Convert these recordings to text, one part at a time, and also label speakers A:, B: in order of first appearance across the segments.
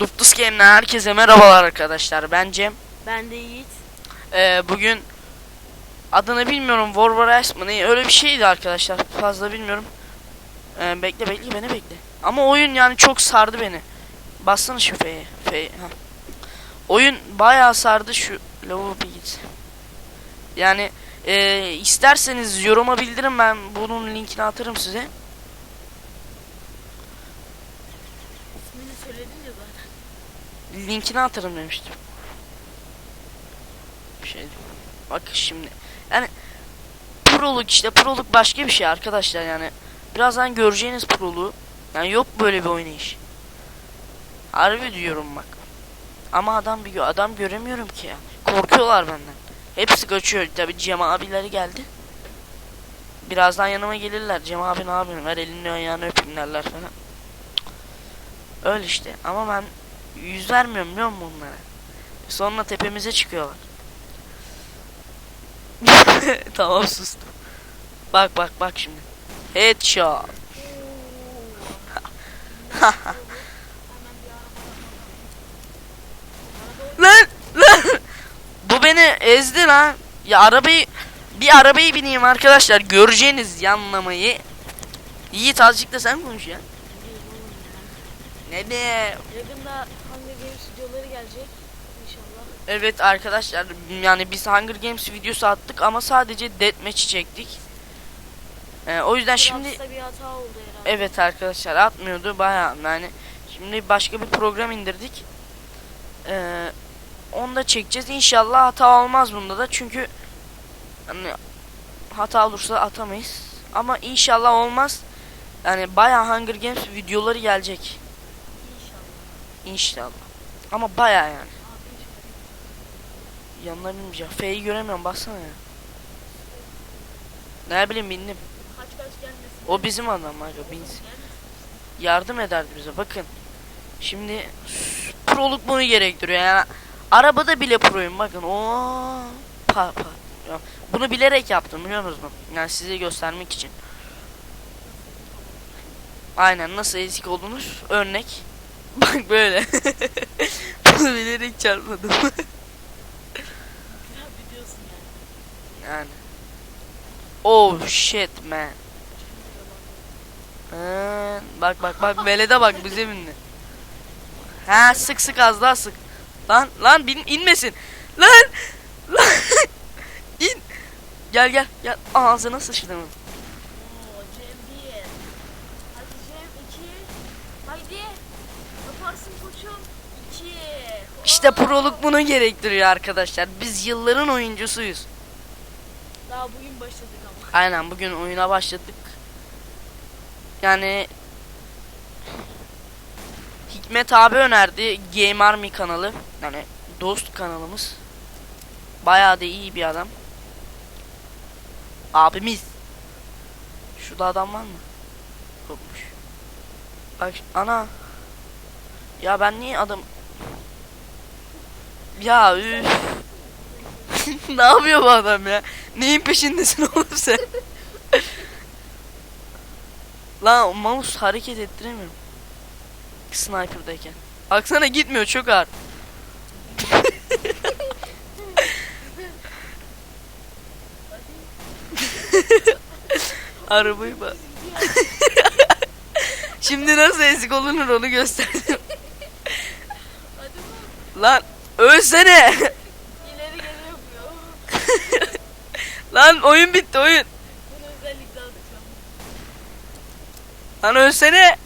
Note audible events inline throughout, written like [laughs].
A: Duptus Game'den herkese merhabalar arkadaşlar. Ben Cem.
B: Ben de Yiğit.
A: Ee, bugün adını bilmiyorum. Warwares mı ne? Öyle bir şeydi arkadaşlar. Fazla bilmiyorum. Ee, bekle bekle beni bekle. Ama oyun yani çok sardı beni. Bassana şu F'ye. F'ye. Oyun bayağı sardı şu lavabo bir git. Yani e, isterseniz yoruma bildirin ben bunun linkini atarım size.
B: İsmini söyledin ya zaten.
A: linkini atarım demiştim. Bir şey. Bak şimdi. Yani proluk işte proluk başka bir şey arkadaşlar yani. Birazdan göreceğiniz proluğu. Yani yok böyle bir oynayış. Harbi diyorum bak. Ama adam bir adam göremiyorum ki ya. Korkuyorlar benden. Hepsi kaçıyor. Tabi Cem abileri geldi. Birazdan yanıma gelirler. Cem abi ne yapıyorsun? Ver elini ayağını öpeyim derler falan. Öyle işte. Ama ben yüz vermiyorum biliyor musun bunlara? Sonra tepemize çıkıyorlar. [laughs] tamam sustum. Bak bak bak şimdi. Headshot. [laughs] lan lan. Bu beni ezdi lan. Ya arabayı bir arabayı bineyim arkadaşlar. Göreceğiniz yanlamayı. Yiğit azıcık da sen konuş ya. Ne be?
B: Yakında Hunger Games videoları gelecek. İnşallah.
A: Evet arkadaşlar yani biz Hunger Games videosu attık ama sadece deathmatch çektik. Ee, o yüzden şimdi
B: bir hata oldu herhalde.
A: evet arkadaşlar atmıyordu bayağı yani şimdi başka bir program indirdik. Ee, onu da çekeceğiz inşallah hata olmaz bunda da çünkü hani hata olursa atamayız ama inşallah olmaz. Yani bayağı Hunger Games videoları gelecek
B: İnşallah.
A: Ama bayağı yani. Binmeyeceğim. F'yi göremiyorum baksana ya. Ne bileyim bindim.
B: kaç kaç gelmesin.
A: O bizim adam aga binsin. Yardım ederdi bize bakın. Şimdi proluk bunu gerektiriyor yani. Arabada bile proyum bakın. Oo pa pa. Bunu bilerek yaptım biliyor musunuz? Yani size göstermek için. Aynen nasıl ezik oldunuz? Örnek. [laughs] Bak böyle. [laughs] Bunu bilerek çarpmadım.
B: Yani. [laughs]
A: Yani. Oh shit man. Ha, bak bak bak velede bak bize bindi. Ha sık sık az daha sık. Lan lan bin, inmesin. Lan lan in. Gel gel gel ağzına sıçtım.
B: Oo Cem bir. Hadi Cem iki. Haydi. Yaparsın koçum. İki.
A: İşte proluk bunu gerektiriyor arkadaşlar. Biz yılların oyuncusuyuz.
B: Daha bugün başladık ama.
A: Aynen bugün oyuna başladık. Yani Hikmet abi önerdi Game Army kanalı. Yani dost kanalımız. Bayağı da iyi bir adam. Abimiz. Şurada adam var mı? Yokmuş. Bak ana. Ya ben niye adam Ya üf. [laughs] ne yapıyor bu adam ya? Neyin peşindesin [laughs] oğlum sen? Lan mouse hareket ettiremiyorum. Sniper'dayken. Baksana gitmiyor çok ağır. [laughs] Arabayı bak. Şimdi nasıl ezik olunur onu gösterdim. Lan ölsene.
B: İleri geri [laughs] yapıyor.
A: Lan oyun bitti oyun.
B: Bunu özellikle atacağım.
A: Lan ölsene.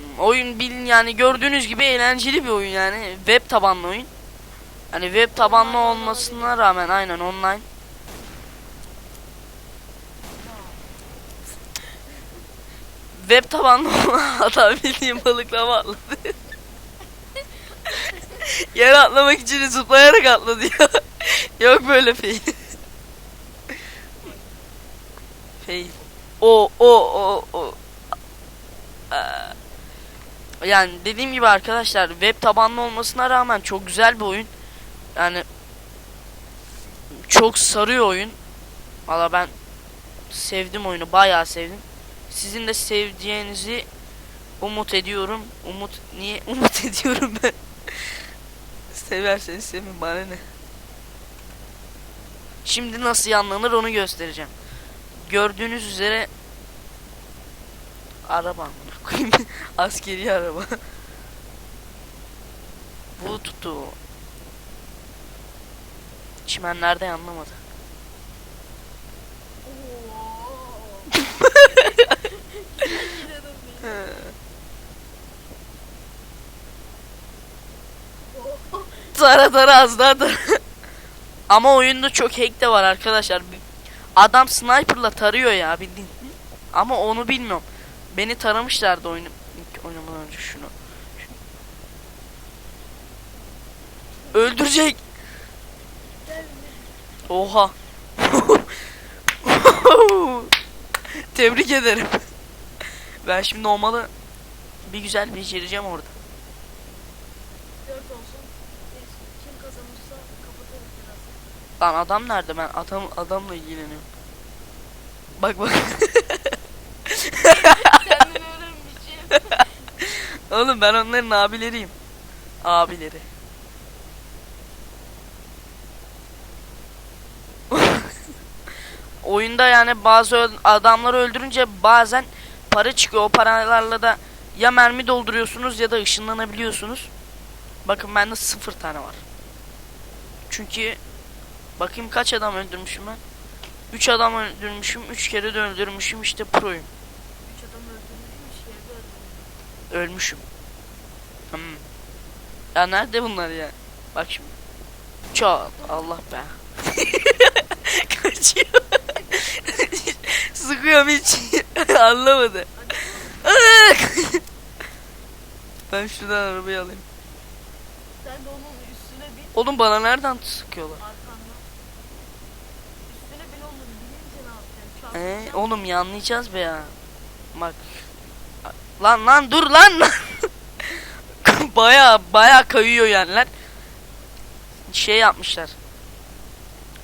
A: Hmm, Oyun bilin yani gördüğünüz gibi eğlenceli bir oyun yani web tabanlı oyun. Hani web tabanlı olmasına rağmen aynen online. Web tabanlı hata [laughs] bildiğim balıklama atladı. Yere atlamak için zıplayarak atladı ya. [laughs] Yok böyle fail. fail. O o o o. Aa. Yani dediğim gibi arkadaşlar web tabanlı olmasına rağmen çok güzel bir oyun. Yani çok sarıyor oyun. Valla ben sevdim oyunu bayağı sevdim. Sizin de seveceğinizi umut ediyorum. Umut niye [laughs] umut ediyorum ben? Severseniz sevin bana ne? Şimdi nasıl yanlanır onu göstereceğim. Gördüğünüz üzere araba koyayım. [laughs] Askeri araba. Bu tuttu. Çimenlerde anlamadı. Tara tara az daha tara. Ama oyunda çok hack de var arkadaşlar. Bir- Adam sniperla tarıyor ya bildiğin. Ama onu bilmiyorum. Beni taramışlardı oyunu oynamadan önce şunu. Öldürecek. Oha. [laughs] Tebrik ederim. Ben şimdi olmalı bir güzel becereceğim orada.
B: 4 olsun. Biz kim kazanırsa kapatırız biraz.
A: Lan adam nerede ben adam adamla ilgileniyorum. Bak bak. [laughs] Oğlum ben onların abileriyim. Abileri. [laughs] Oyunda yani bazı adamları öldürünce bazen para çıkıyor. O paralarla da ya mermi dolduruyorsunuz ya da ışınlanabiliyorsunuz. Bakın bende sıfır tane var. Çünkü bakayım kaç adam öldürmüşüm ben. 3 adam öldürmüşüm, 3 kere de öldürmüşüm işte proyum.
B: 3 adam öldürmüş, yerde öldürmüş.
A: Ölmüşüm. Hmm. Ya nerede bunlar ya? Bak şimdi. Çok Allah be. [laughs] Kaçıyor. [laughs] Sıkıyorum hiç. [laughs] Anlamadı. ben şuradan arabayı alayım.
B: Sen de onun üstüne bin
A: Oğlum bana nereden sıkıyorlar? Ee, oğlum ya be ya. Bak. Lan lan dur lan. [laughs] baya baya kayıyor yani lan. Şey yapmışlar.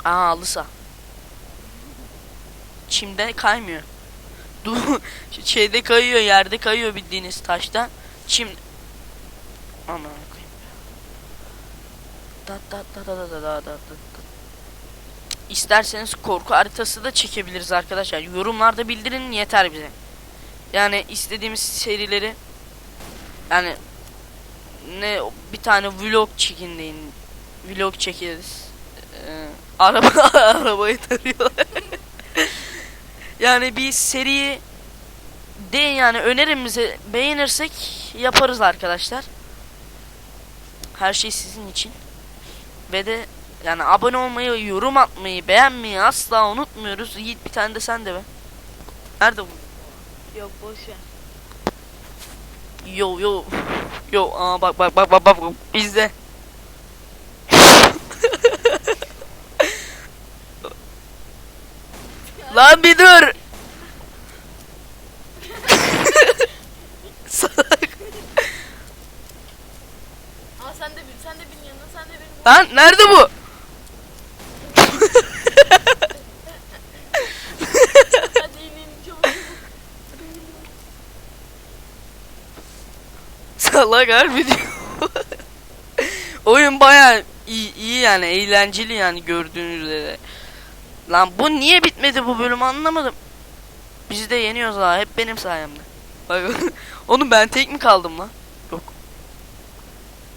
A: Aha alısa. Çimde kaymıyor. Du [laughs] şeyde kayıyor yerde kayıyor bildiğiniz taşta. Çim Aman koyayım. Da da da da da da da da. İsterseniz korku haritası da çekebiliriz arkadaşlar. Yorumlarda bildirin yeter bize. Yani istediğimiz serileri yani ne bir tane vlog çekin deyin. Vlog çekeriz. Ee, araba [laughs] arabayı tarıyorlar. yani bir seriyi deyin yani önerimizi beğenirsek yaparız arkadaşlar. Her şey sizin için. Ve de yani abone olmayı, yorum atmayı, beğenmeyi asla unutmuyoruz. Yiğit bir tane de sen de be. Nerede bu?
B: Yok boş ver.
A: Yo yo. Yo aa bak bak bak bak bak bizde. [laughs] Lan bir dur. [laughs] Salak.
B: Aa sen de bin, sen de bin yanına, sen de bin.
A: Lan nerede bu?
B: Hadi in in çabuk.
A: Salak harbi diyor. [laughs] Oyun baya iyi, iyi yani eğlenceli yani gördüğünüz üzere. Lan bu niye bitmedi bu bölüm anlamadım. Biz de yeniyoruz ha hep benim sayemde. Bak [laughs] oğlum ben tek mi kaldım lan? Yok.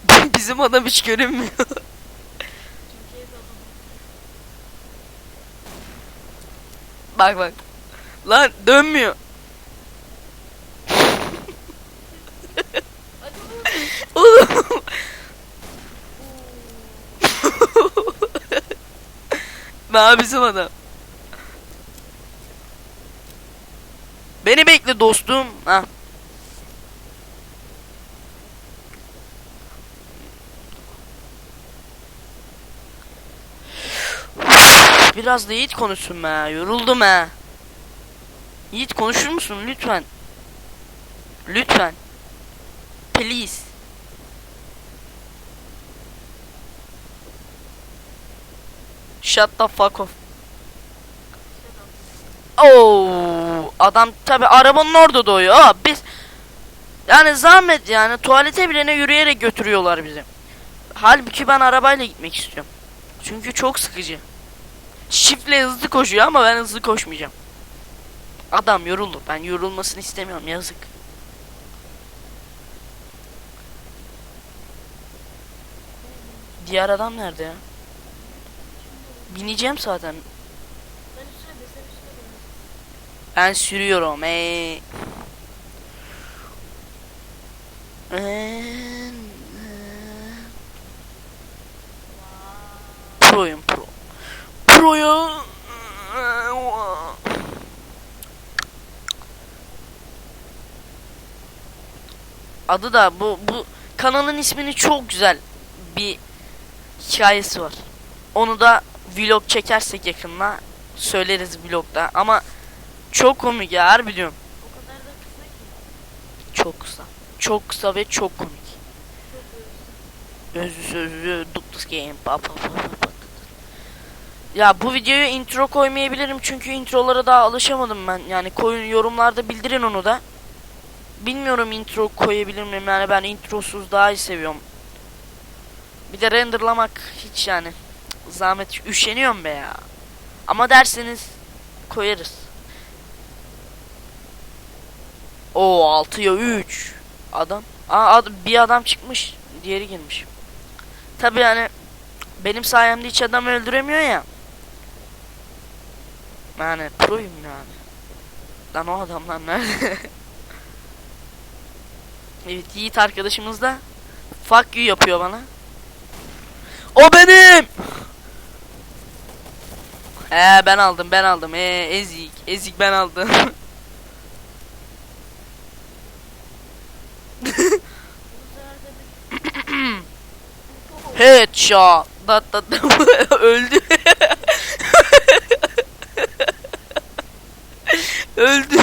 A: [laughs] Bizim adam hiç görünmüyor. Bak bak. Lan dönmüyor.
B: Oğlum.
A: Ne bizim adam? Beni bekle dostum. Ha. Biraz da Yiğit konuşsun be. Yoruldum ha. Yiğit konuşur musun lütfen? Lütfen. Please. Shut the fuck off. Oo, adam tabi arabanın orada doğuyor. Aa, biz yani zahmet yani tuvalete bile ne yürüyerek götürüyorlar bizi. Halbuki ben arabayla gitmek istiyorum. Çünkü çok sıkıcı. Çiftle hızlı koşuyor ama ben hızlı koşmayacağım. Adam yoruldu. Ben yorulmasını istemiyorum. Yazık. Diğer adam nerede ya? Bineceğim zaten.
B: Sen üstüne üstüne be.
A: Ben sürüyorum. Ee. Ee, Proyum pro. Proya. Adı da bu bu kanalın ismini çok güzel bir hikayesi var. Onu da vlog çekersek yakında söyleriz vlogda ama çok komik ya harbi diyorum.
B: O kadar da kısa ki.
A: Çok kısa. Çok kısa ve çok komik.
B: Özlü.
A: Özlü sözlü Duktus Game. Ba, ba, ba. Ya bu videoya intro koymayabilirim çünkü introlara daha alışamadım ben. Yani koyun yorumlarda bildirin onu da. Bilmiyorum intro koyabilir miyim yani ben introsuz daha iyi seviyorum. Bir de renderlamak hiç yani zahmet üşeniyorum be ya. Ama derseniz koyarız. O 6'ya 3 adam. Aa ad- bir adam çıkmış, diğeri girmiş. Tabi yani benim sayemde hiç adam öldüremiyor ya. Yani proyum yani. Lan o adamlar nerede? [laughs] evet Yiğit arkadaşımız da fuck you yapıyor bana. O benim! He ben aldım ben aldım. Ee, ezik ezik ben aldım. [laughs] Headshot. Dat dat [laughs] öldü. [laughs] öldü.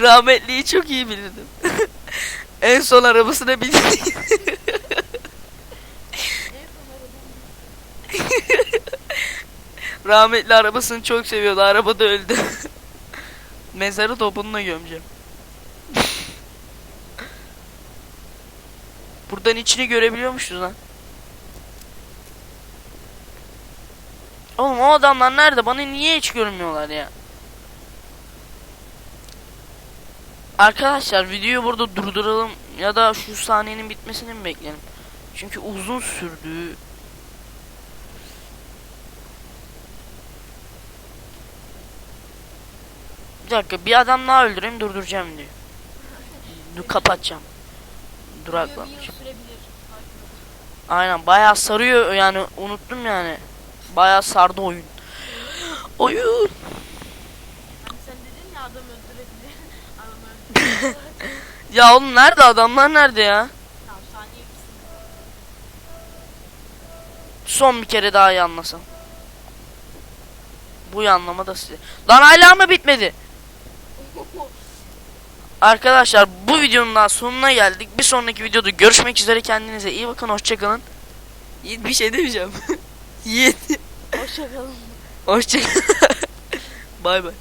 A: Rahmetliyi çok iyi bilirdim. en son arabasına bindi. Rahmetli arabasını çok seviyordu. Arabada öldü. [laughs] Mezarı topunla gömeceğim. [laughs] Buradan içini görebiliyormuşuz lan. Oğlum o adamlar nerede? Bana niye hiç görünmüyorlar ya? Arkadaşlar videoyu burada durduralım ya da şu sahnenin bitmesini mi bekleyelim? Çünkü uzun sürdü. Bir dakika bir adam daha öldüreyim durduracağım diyor. Dur kapatacağım. Duraklamış. Aynen bayağı sarıyor yani unuttum yani. Bayağı sardı oyun. Oyun.
B: Sen dedin ya adam öldürebilir. [laughs] Adam [laughs] öldürebilir.
A: Ya oğlum nerede adamlar nerede ya? Son bir kere daha iyi anlasam. Bu anlama da size. Lan hala mı bitmedi? Arkadaşlar bu videonun daha sonuna geldik. Bir sonraki videoda görüşmek üzere. Kendinize iyi bakın. Hoşçakalın. Yiğit bir şey demeyeceğim. [laughs] Yiğit.
B: Hoşçakalın.
A: Hoşçakalın. [laughs] bay bay.